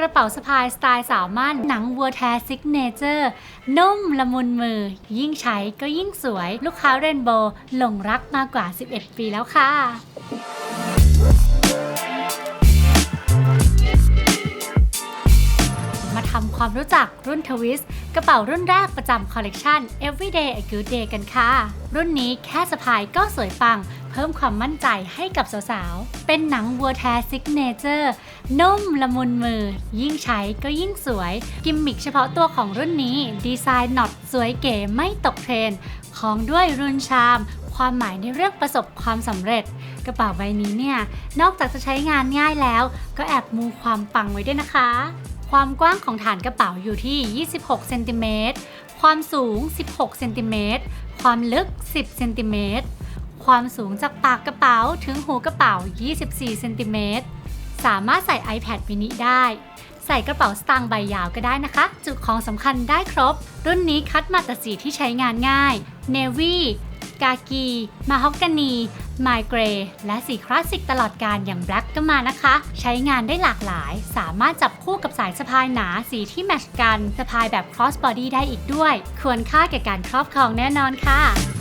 กระเป๋าสะพายสไตล์สาวมั่นหนังวัวแท้ซิกเนเจอร์นุ่มละมุนมือ ยิ่งใช้ก็ยิ่งสวย ลูกค้าเรนโบว์หลงรักมากกว่า 11 ปีแล้วค่ะำความรู้จักรุ่นทวิสกระเป๋ารุ่นแรกประจำคอลเลกชัน Everyday a Good Day กันค่ะ รุ่นนี้แค่สะพายก็สวยปัง เพิ่มความมั่นใจให้กับสาวๆ เป็นหนังวัวแท้ซิกเนเจอร์นุ่มละมุนมือ ยิ่งใช้ก็ยิ่งสวย กิมมิคเฉพาะตัวของรุ่นนี้ดีไซน์น็อตสวยเก๋ไม่ตกเทรนของด้วยรุ่นชาม ความหมายในเรื่องประสบความสำเร็จ กระเป๋าใบนี้เนี่ยนอกจากจะใช้งานง่ายแล้ว ก็แอบมูความปังไว้ด้วยนะคะ ความกว้างของฐานกระเป๋าอยู่ที่ 26เซนติเมตรความสูง 16เซนติเมตรความลึก 10เซนติเมตรความสูงจากปากกระเป๋าถึงหูกระเป๋า 24เซนติเมตรสามารถใส่ iPad mini ได้ ใส่กระเป๋าสตางค์ใบยาวก็ได้นะคะ จุของสำคัญได้ครบ รุ่นนี้คัดมาแต่สีที่ใช้งานง่าย Navy กากี มาฮอกกานีไมเกรและสีคลาสสิกตลอดการอย่างแบล็กก็มานะคะ ใช้งานได้หลากหลาย สามารถจับคู่กับสายสะพายหนาสีที่แมชกันสะพายแบบ cross body ได้อีกด้วย ควรค่าแก่การครอบครองแน่นอนค่ะ